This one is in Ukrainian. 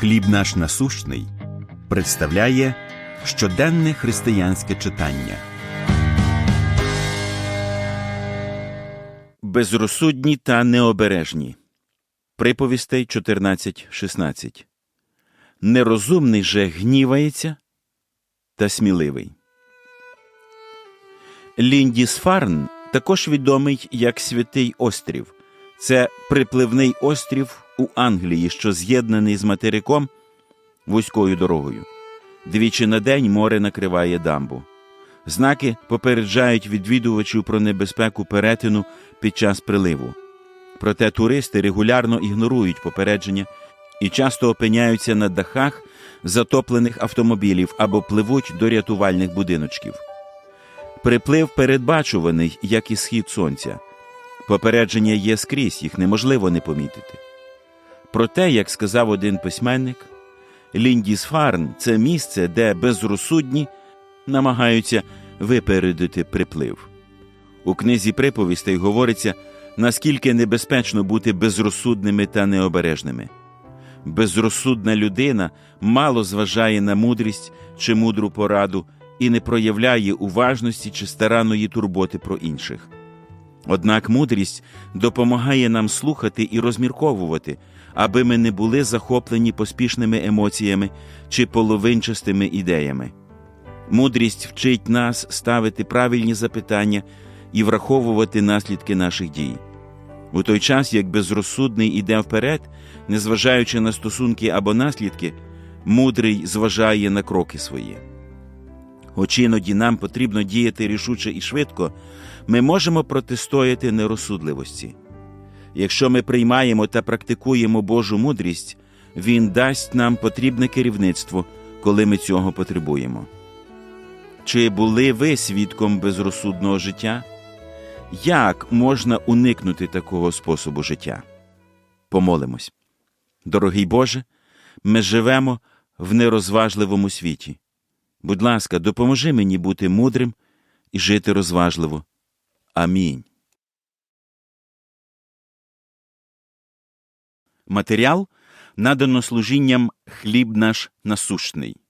Хліб наш насущний представляє щоденне християнське читання. Безрозсудні та необережні. Приповістей 14.16. Нерозумний же гнівається та сміливий. Ліндісфарн також відомий як Святий Острів. Це припливний острів у Англії, що з'єднаний з материком вузькою дорогою. Двічі на день море накриває дамбу. Знаки попереджають відвідувачів про небезпеку перетину під час приливу. Проте туристи регулярно ігнорують попередження і часто опиняються на дахах затоплених автомобілів або пливуть до рятувальних будиночків. Приплив передбачуваний, як і схід сонця. Попередження є скрізь, їх неможливо не помітити. Проте, як сказав один письменник, Ліндісфарн це місце, де безрозсудні намагаються випередити приплив. У книзі приповістей говориться, наскільки небезпечно бути безрозсудними та необережними. Безрозсудна людина мало зважає на мудрість чи мудру пораду і не проявляє уважності чи старанної турботи про інших. Однак мудрість допомагає нам слухати і розмірковувати, аби ми не були захоплені поспішними емоціями чи половинчастими ідеями. Мудрість вчить нас ставити правильні запитання і враховувати наслідки наших дій. У той час, як безрозсудний іде вперед, незважаючи на стосунки або наслідки, мудрий зважає на кроки свої. Хоч іноді нам потрібно діяти рішуче і швидко, ми можемо протистояти нерозсудливості. Якщо ми приймаємо та практикуємо Божу мудрість, Він дасть нам потрібне керівництво, коли ми цього потребуємо. Чи були ви свідком безрозсудного життя? Як можна уникнути такого способу життя? Помолимось. Дорогий Боже, ми живемо в нерозважливому світі. Будь ласка, допоможи мені бути мудрим і жити розважливо. Амінь. Матеріал надано служінням хліб наш насущний.